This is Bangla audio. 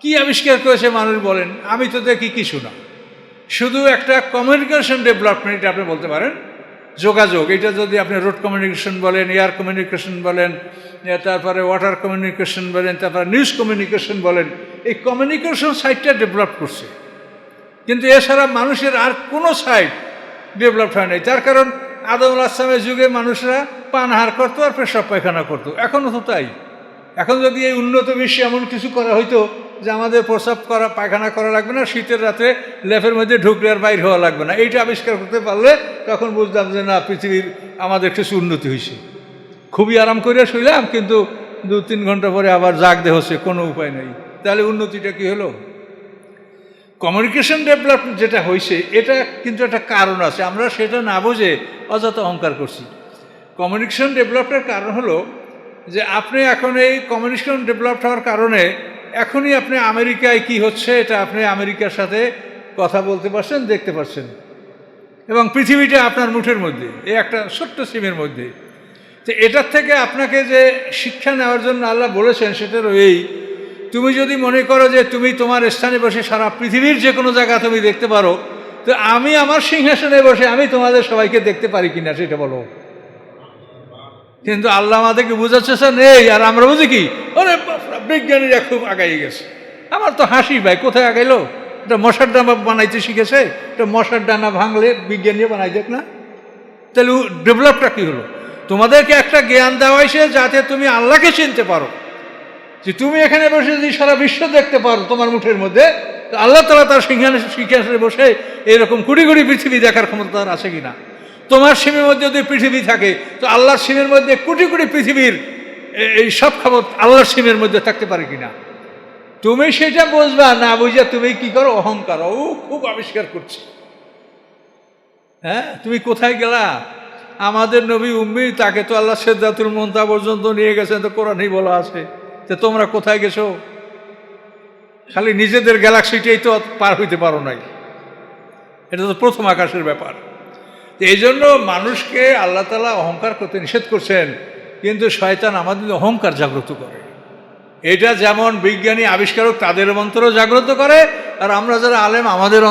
কি আবিষ্কার করেছে মানুষ বলেন? আমি তো দেখি কিছু না। শুধু একটা কমিউনিকেশন ডেভেলপমেন্ট আপনি বলতে পারেন? যোগাযোগ, এটা যদি আপনি রোড কমিউনিকেশন বলেন এয়ার কমিউনিকেশন বলেন তারপরে ওয়াটার কমিউনিকেশন বলেন, তারপরে নিউজ কমিউনিকেশন বলেন, এই কমিউনিকেশন সাইটটা ডেভেলপ করছে। কিন্তু এছাড়া মানুষের আর কোনো সাইট ডেভেলপ হয় নাই। তার কারণ আদম আসলামের যুগে মানুষরা পানাহার করতো আর পেশাব পায়খানা করতো। এখনও তো তাই। এখন যদি এই উন্নত বিশ্বে এমন কিছু করা হইতো যে আমাদের প্রসাব করা, পায়খানা করা লাগবে না, শীতের রাতে লেফের মধ্যে ঢুকলে আর বাইর হওয়া লাগবে না। এইটা আবিষ্কার করতে পারলে তখন বুঝলাম যে না, পৃথিবীর আমাদের কিছু উন্নতি হয়েছে। খুবই আরাম করে শুইলাম, কিন্তু দু তিন ঘণ্টা পরে আবার জাগতে হচ্ছে, কোনো উপায় নেই। তাহলে উন্নতিটা কি হলো? কমিউনিকেশন ডেভেলপমেন্ট যেটা হয়েছে, এটা কিন্তু একটা কারণ আছে। আমরা সেটা না বুঝে অযথা অহংকার করছি। কমিউনিকেশন ডেভেলপের কারণ হলো যে, আপনি এখন এই কমিউনিকেশন ডেভেলপ হওয়ার কারণে এখনই আপনি আমেরিকায় কি হচ্ছে এটা আপনি আমেরিকার সাথে কথা বলতে পারছেন দেখতে পাচ্ছেন এবং পৃথিবীটা আপনার মুঠের মধ্যে এই একটা ছোট্ট সিমের মধ্যে। তো এটার থেকে আপনাকে যে শিক্ষা নেওয়ার জন্য আল্লাহ বলেছেন সেটারও এই তুমি যদি মনে করো যে তুমি তোমার স্থানে বসে সারা পৃথিবীর যে কোনো জায়গা তুমি দেখতে পারো তো আমি আমার সিংহাসনে বসে আমি তোমাদের সবাইকে দেখতে পারি কিনা সেটা বলো। কিন্তু আল্লাহ আমাদেরকে বোঝাচ্ছে স্যার নেই আর আমরা বুঝি কি? বাপরা, বিজ্ঞানীরা খুব আগাই গেছে। আমার তো হাসি ভাই, কোথায় আগাইলো? এটা মশার ডানা বানাইতে শিখেছে, এটা মশার ডানা ভাঙলে বিজ্ঞানী বানাই দেখ না। তাহলে ডেভেলপটা কী হলো? তোমাদেরকে একটা জ্ঞান দেওয়া হয়েছে যাতে তুমি আল্লাহকে চিনতে পারো। যে তুমি এখানে বসে যদি সারা বিশ্ব দেখতে পারো তোমার মুঠের মধ্যে আল্লাহ তালা তার সিংহাসনে সিংহাসনে বসে এরকম কুড়ি কুড়ি পৃথিবী দেখার ক্ষমতা তার আছে কিনা? তোমার সিমের মধ্যে যদি পৃথিবী থাকে, তো আল্লাহর সিমের মধ্যে কোটি কোটি পৃথিবীর এই সব খবর আল্লাহর সিমের মধ্যে থাকতে পারে কিনা? তুমি সেটা বুঝবা, না বুঝা তুমি কি করো? অহংকার। ও, খুব আবিষ্কার করছে। হ্যাঁ তুমি কোথায় গেলা? আমাদের নবী উম্মি, তাকে তো আল্লাহ সেদ্দাতুল মন্তা পর্যন্ত নিয়ে গেছেন, তো কোরআনই বলা আছে। যে তোমরা কোথায় গেছো? খালি নিজেদের গ্যালাক্সিটাই তো পার হইতে পারো নাই। এটা তো প্রথম আকাশের ব্যাপার। এই জন্য মানুষকে আল্লাহ তালা অহংকার করতে নিষেধ করছেন। কিন্তু শয়তান আমাদের অহংকার জাগ্রত করে। এটা যেমন বিজ্ঞানী, আবিষ্কারক তাদের মন্ত্র জাগ্রত করে, আর আমরা যারা আলেম, আমাদের